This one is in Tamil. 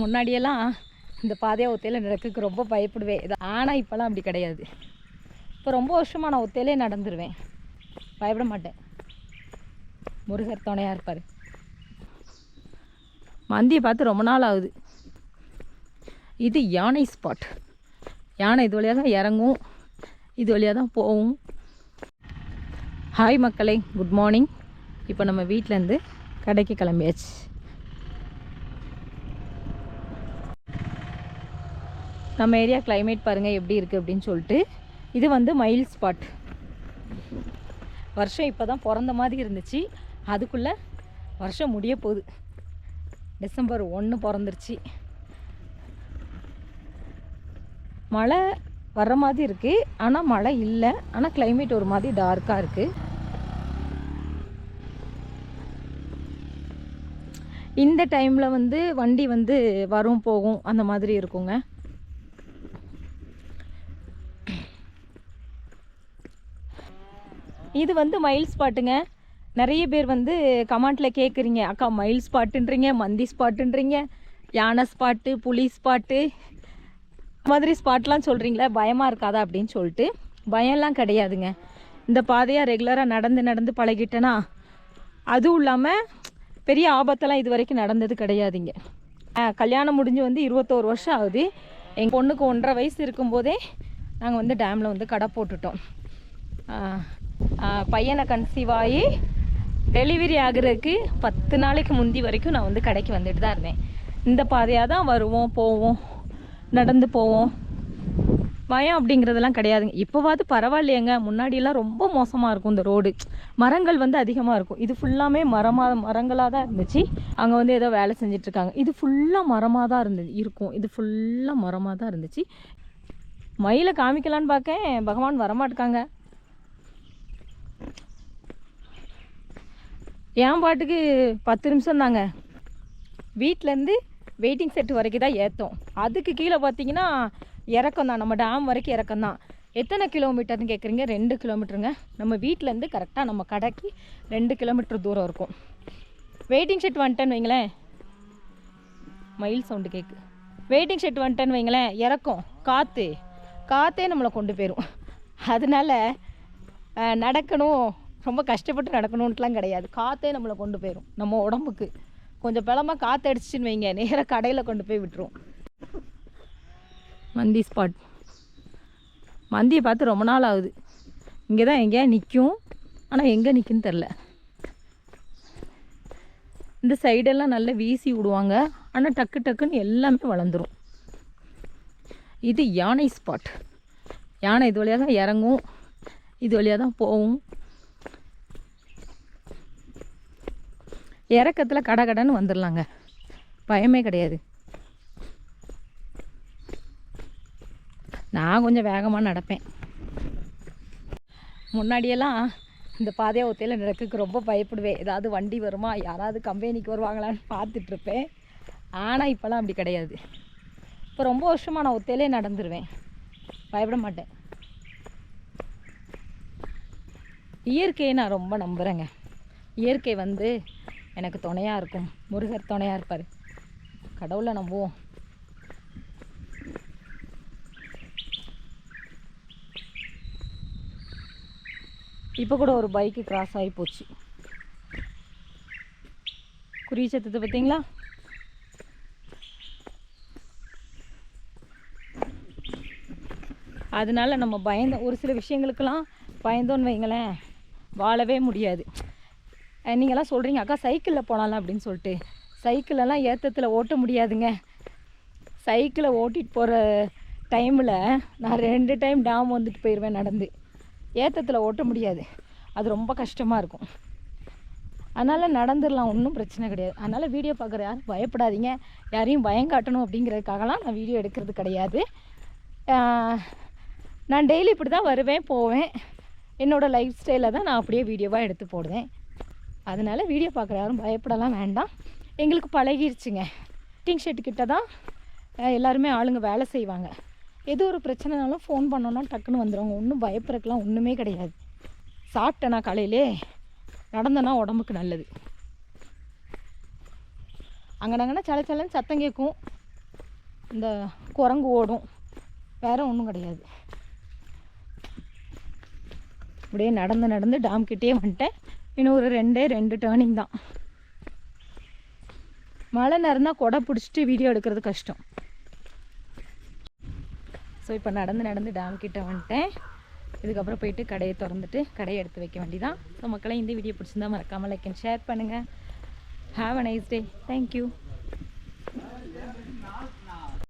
முன்னாடியெல்லாம் இந்த பாதையை ஒத்தையில் நடக்கிறதுக்கு ரொம்ப பயப்படுவேன். இது ஆனால் இப்போலாம் அப்படி கிடையாது. இப்போ ரொம்ப வருஷமாக நான் ஒத்தையிலே நடந்துருவேன். பயப்பட மாட்டேன். முருகர் துணையாக இருப்பார். மந்தியை பார்த்து ரொம்ப நாள் ஆகுது. இது யானை ஸ்பாட் யானை இது வழியாக தான் இறங்கும். இது வழியாக தான் போகும். ஹாய் மக்களே குட் மார்னிங் இப்போ நம்ம வீட்டிலேருந்து கடைக்கு கிளம்பியாச்சு. நம்ம ஏரியா கிளைமேட் பாருங்கள் எப்படி இருக்குது அப்படின்னு சொல்லிட்டு இது வந்து மயில் ஸ்பாட் வருஷம் இப்போ தான் பிறந்த மாதிரி இருந்துச்சு. அதுக்குள்ளே வருஷம் முடிய போகுது. டிசம்பர் ஒன்று பிறந்துருச்சு. மழை வர்ற மாதிரி இருக்குது ஆனால் மழை இல்லை. ஆனால் கிளைமேட் ஒரு மாதிரி டார்க்காக இருக்குது இந்த டைமில் வந்து வண்டி வந்து வரும் போகும் அந்த மாதிரி இருக்குங்க. இது வந்து மயில் ஸ்பாட்டுங்க நிறைய பேர் வந்து கமெண்ட்டில் கேட்குறீங்க அக்கா மயில் ஸ்பாட்டுன்றீங்க மந்தி ஸ்பாட்டுன்றீங்க யானை ஸ்பாட்டு புலி ஸ்பாட்டு மாதிரி ஸ்பாட்லாம் சொல்கிறீங்களே பயமாக இருக்காதா? அப்படின்னு சொல்லிட்டு பயம்லாம் கிடையாதுங்க. இந்த பாதையாக ரெகுலராக நடந்து நடந்து பழகிட்டேனா அதுவும் இல்லாமல் பெரிய ஆபத்தெல்லாம் இது வரைக்கும் நடந்தது கிடையாதுங்க. கல்யாணம் முடிஞ்சு வந்து இருபத்தோரு வருஷம் ஆகுது. எங்கள் பொண்ணுக்கு ஒன்றரை வயசு இருக்கும்போதே நாங்கள் வந்து டேமில் வந்து கடை போட்டுட்டோம். பையனை கன்சீவ் ஆகி டெலிவரி ஆகுறதுக்கு பத்து நாளைக்கு முந்தி வரைக்கும் நான் வந்து கடைக்கு வந்துட்டு தான் இருந்தேன். இந்த பாதையாக தான் வருவோம் போவோம் நடந்து போவோம். பயம் அப்படிங்கிறதெல்லாம் கிடையாதுங்க. இப்போவாது பரவாயில்லையேங்க. முன்னாடியெல்லாம் ரொம்ப மோசமாக இருக்கும் இந்த ரோடு மரங்கள் வந்து அதிகமாக இருக்கும். இது ஃபுல்லாமே மரமாக மரங்களாக தான் இருந்துச்சு. அங்கே வந்து ஏதோ வேலை செஞ்சிட்ருக்காங்க. இது ஃபுல்லாக மரமாக தான் இருந்தது இருக்கும். இது ஃபுல்லாக மரமாக தான் இருந்துச்சு. மயிலை காமிக்கலான்னு பார்க்கேன் பகவான் வரமாட்டாங்க என் பாட்டுக்கு பத்து நிமிஷம் தாங்க. வீட்டிலேருந்து வெயிட்டிங் செட் வரைக்கும் தான் ஏற்றோம் அதுக்கு கீழே பார்த்தீங்கன்னா இறக்கம் தான். நம்ம டேம் வரைக்கும் இறக்கம் தான். எத்தனை கிலோமீட்டர்னு கேட்குறீங்க ரெண்டு கிலோமீட்டருங்க நம்ம வீட்டிலேருந்து கரெக்டாக நம்ம கடைக்கு ரெண்டு கிலோமீட்டர் தூரம் இருக்கும். வெயிட்டிங் ஷெட் வந்துட்டேன்னு வைங்களேன். மயில் சவுண்டு கேட்கு வெயிட்டிங் ஷெட் வந்துட்டேன்னு வைங்களேன். இறக்கம். காற்று காற்றே நம்மளை கொண்டு போயிடும் அதனால நடக்கணும். ரொம்ப கஷ்டப்பட்டு நடக்கணுன்ட்டுலாம் கிடையாது. காற்றே நம்மளை கொண்டு போயிடும் நம்ம உடம்புக்கு. கொஞ்சம் பலமாக காற்று அடிச்சிச்சின்னு வைங்க. நேராக கடையில் கொண்டு போய் விட்டுரும். மந்தி ஸ்பாட். மந்தியை பார்த்து ரொம்ப நாள் ஆகுது. இங்கே தான் எங்கேயா நிற்கும் ஆனால் எங்கே நிற்குன்னு தெரில. இந்த சைடெல்லாம் நல்லா வீசி விடுவாங்க. ஆனால் டக்கு டக்குன்னு எல்லாமே வளர்ந்துடும் இது யானை ஸ்பாட் யானை இது வழியாக தான் இறங்கும். இது வழியாக தான் போகும். இறக்கத்தில் கடை கடைன்னு வந்துடலாங்க பயமே கிடையாது. நான் கொஞ்சம் வேகமாக நடப்பேன். முன்னாடியெல்லாம் இந்த பாதையை ஒத்தையில் நடக்கிறதுக்கு ரொம்ப பயப்படுவேன். ஏதாவது வண்டி வருமா? யாராவது கம்பெனிக்கு வருவாங்களான்னு பார்த்துட்ருப்பேன். ஆனால் இப்போலாம் அப்படி கிடையாது. இப்போ ரொம்ப வருஷமாக நான் ஒத்தையிலே நடந்துருவேன். பயப்பட மாட்டேன். இயற்கையை நான் ரொம்ப நம்புகிறேங்க இயற்கை வந்து எனக்கு துணையாக இருக்கும். முருகர் துணையாக இருப்பார். கடவுளை நம்புவோம். இப்போ கூட ஒரு பைக்கு கிராஸ் ஆகி போச்சு. குறி சத்தத்தை பார்த்தீங்களா? அதனால நம்ம பயந்த ஒரு சில விஷயங்களுக்கெல்லாம் பயந்தோன்னு வைங்களேன் வாழவே முடியாது. நீங்கள்லாம் சொல்கிறீங்க அக்கா சைக்கிளில் போகலாம் அப்படின்னு சொல்லிட்டு. சைக்கிளெல்லாம் ஏற்றத்தில் ஓட்ட முடியாதுங்க. சைக்கிளை ஓட்டிகிட்டு போகிற டைமில் நான் ரெண்டு டைம் டேம் வந்துட்டு போயிடுவேன் நடந்து. ஏற்றத்தில் ஓட்ட முடியாது. அது ரொம்ப கஷ்டமாக இருக்கும். அதனால் நடந்துடலாம் ஒன்றும் பிரச்சனை கிடையாது. அதனால் வீடியோ பார்க்குற யாரும் பயப்படாதீங்க. யாரையும் பயம் காட்டணும் அப்படிங்கிறதுக்காகலாம் நான் வீடியோ எடுக்கிறது கிடையாது. நான் டெய்லி இப்படி தான் வருவேன் போவேன். என்னோடய லைஃப் ஸ்டைலில் தான் நான் அப்படியே வீடியோவாக எடுத்து போடுவேன். அதனால் வீடியோ பார்க்குற யாரும் பயப்படலாம் வேண்டாம். எங்களுக்கு பழகிருச்சுங்க. டிங் ஷர்ட் கிட்ட தான் எல்லாருமே ஆளுங்க வேலை செய்வாங்க. எது ஒரு பிரச்சனைனாலும் ஃபோன் பண்ணோன்னா டக்குன்னு வந்துடுவாங்க ஒன்றும் பயப்படுறதுக்கெலாம் ஒன்றுமே கிடையாது. சாப்பிட்டேனா காலையிலே நடந்தேன்னா உடம்புக்கு நல்லது. அங்கனாங்கன்னா சல சலன்னு சத்தம் கேட்கும். இந்த குரங்கு ஓடும். வேற ஒன்றும் கிடையாது. அப்படியே நடந்து நடந்து டேம் கிட்டே வந்துட்டேன். இன்னும் ஒரு ரெண்டே ரெண்டு டேர்னிங் தான். மழை நேரம்னா கொடை பிடிச்சிட்டு வீடியோ எடுக்கிறது கஷ்டம். ஸோ இப்போ நடந்து நடந்து டேம் கிட்ட வந்துட்டேன். இதுக்கப்புறம் போயிட்டு கடையை திறந்துட்டு கடையை எடுத்து வைக்க வேண்டியதான் ஸோ மக்களை இந்த வீடியோ பிடிச்சிருந்தா மறக்காமல் லைக் அண்ட் ஷேர் பண்ணுங்கள் have a nice day thank you